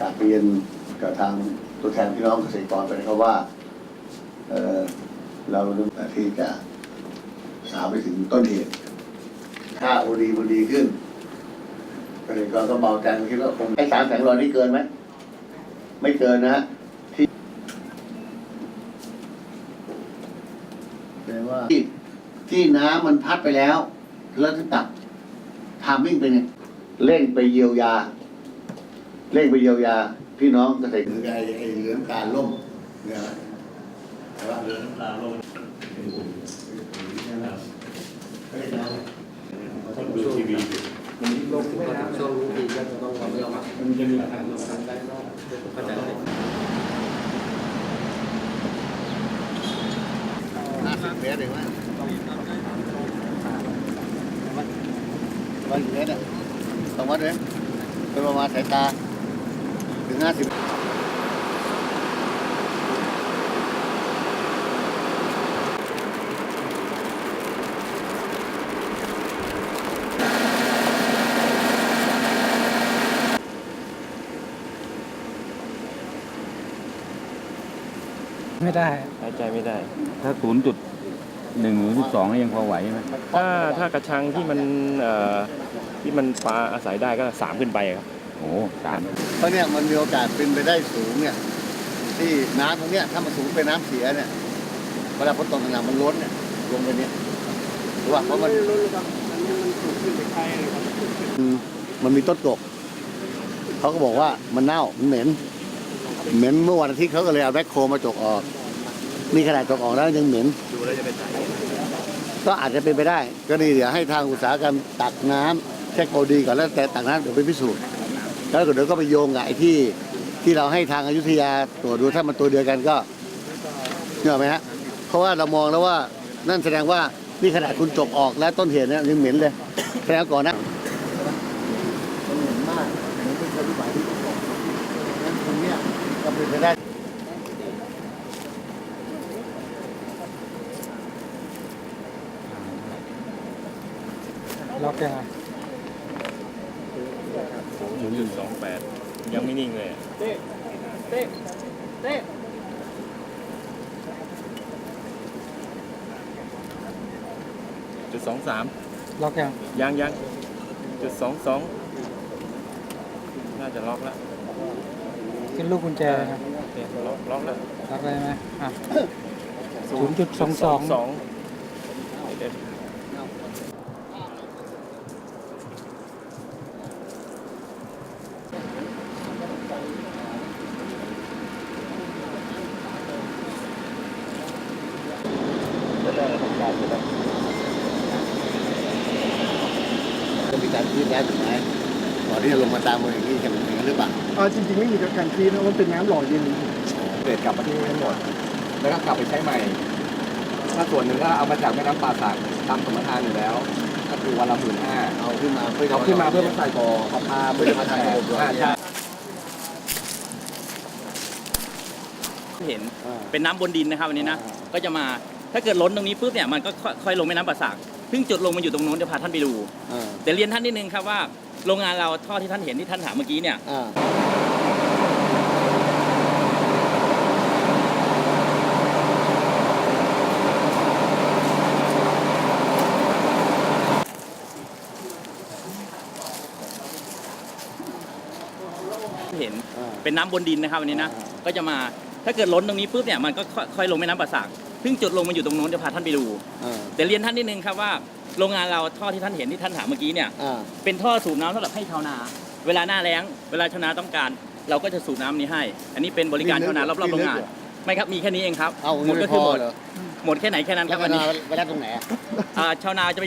กราบเรียนกับทางตัวแทนพี่น้องเกษตรกรไปนะครับว่าเเราที่จะสาวไปถึงต้นเหตุถ้าโอดีมันดีขึ้นเกษตรกรก็เบาใจคิดว่าคงไอ้สามแสงรอยนี่เกินไหมไม่เกินนะฮะที่แปลว่าที่ที่น้ำมันพัดไปแล้ว แล้วถึงตับทามมิ่งเป็นไงเร่งไปเยียวยา เร่งไปเยียวยาพี่น้องเกษตรคือไอ้ไอ้เหลืองการล่มเนี่ยนะแต่ว่าเรือน้ำตาลงคนดูทีวีอยู่ลงไม่น้ำช่วงนี้ดีก็จะต้องความเร็วมากมันจะมีทางทำได้ก็เข้าใจห้าสิบเมตรเองว่าวันเมตรอะต้องวัดเลยเป็นประมาณสายตา ถึงห้าสิบไม่ได้ หายใจไม่ได้ ถ้าศูนย์จุดหนึ่งหรือจุดสองยังพอไหวไหมถ้าถ้ากระชังที่มันเอ่อที่มันปลาอาศัยได้ก็สามขึ้นไปครับ โอ้สามเพราะเนี่ยมันมีโอกาสเป็นไปได้สูงเนี่ย ที่น้ำตรงเนี้ยถ้ามันสูงเป็นน้ำเสียเนี่ยเวลาฝนตกหนักๆมันล้นเนี่ยลงไปเนี่ยหรือว่าเพราะมันอืมมันมีต้นกกเขาก็บอกว่ามันเน่ามันเหม็นเหม็นเมื่อวันอาทิตย์เขาก็เลยเอาแบ็คโคมาจกออกนี่ขนาดจกออกแล้วยังเหม็นก็อาจจะเป็นไปได้ ก็นี่เดี๋ยวให้ทางอุตสาหกรรมตักน้ำเช็คโอดีก่อนแล้วแต่ตักน้ำเดี๋ยวไปพิสูจน์ แล้วเดี๋ยวก็ไปโยงกับไอ้ที่ที่เราให้ทางอยุธยาตรวจดูถ้ามันตัวเดียวกันก็เห็นไหมฮะเพราะว่าเรามองแล้วว่านั่นแสดงว่านี่ขนาดคุณจบออกแล้วต้นเหตุเนี่ยยังเหม็นเลยแสดงก่อนนะมันเหม็นมากเหม็นเป็นคนที่หมายที่ต้องบอกงั้นตรงเนี้ยก็เป็นไปได้ล็อกไงศูนย์ จุดสองแปดยังไม่นิ่งเลยอะจุดสองสามล็อกยังยังยังจุดสองสองน่าจะล็อกแล้วขึ้นลูกกุญแจนะครับโอเคล็อกล็อกแล้วล็อกได้ไหมอะศูนย์จุดสองสอง สองเอ็ด จะมีการคืนแล้วถูกไหมก่อนที่จะลงมาตามมืออย่างนี้ใช่ไหมอย่างนั้นหรือเปล่าเออจริงๆไม่มีการคีนะมันเป็นน้ำหล่อเย็นเกิดกลับมาที่นี่ทั้งหมด แล้วก็กลับไปใช้ใหม่ ถ้าส่วนหนึ่งก็เอามาจากแม่น้ำป่าสักตามสมรทานอยู่แล้ว ก็คือวันละหมื่นห้าเอาขึ้นมาเพื่อจะเอาขึ้นมาเพื่อมาใส่บ่อเอาพาเพื่อจะมาแทนอ่าใช่เห็นเป็นน้ำบนดินนะครับวันนี้นะ ก็จะมา ถ้าเกิดล้นตรงนี้ปุ๊บเนี่ยมันก็ค่อยค่อยลงแม่น้ำป่าสักซึ่งจุดลงมันอยู่ตรงโน้นเดี๋ยวพาท่านไปดู อ่าแต่เรียนท่านนิดนึงครับว่าโรงงานเราท่อที่ท่านเห็นที่ท่านถามเมื่อกี้เนี่ย อ่าเห็นอ่า เป็นน้ำบนดินนะครับวันนี้นะก็จะมาถ้าเกิดล้นตรงนี้ปุ๊บเนี่ยมันก็ค่อยค่อยลงแม่น้ำป่าสัก ซึ่งจุดลงมันอยู่ตรงโน้นเดี๋ยวพาท่านไปดู อ่าแต่เรียนท่านนิดนึงครับว่าโรงงานเราท่อที่ท่านเห็นที่ท่านถามเมื่อกี้เนี่ย อ่าเป็นท่อสูบน้ำสำหรับให้ชาวนา เวลาหน้าแล้ง เวลาชาวนาต้องการ เราก็จะสูบน้ำนี้ให้ อันนี้เป็นบริการชาวนารอบๆโรงงาน ไม่ครับ มีแค่นี้เองครับ เอาหมดก็คือหมดเหรอหมดแค่ไหนแค่นั้นคแล้รัวบก็อันนี้นาไปได้ตรงไหนอะอ่าชาวนาจะไป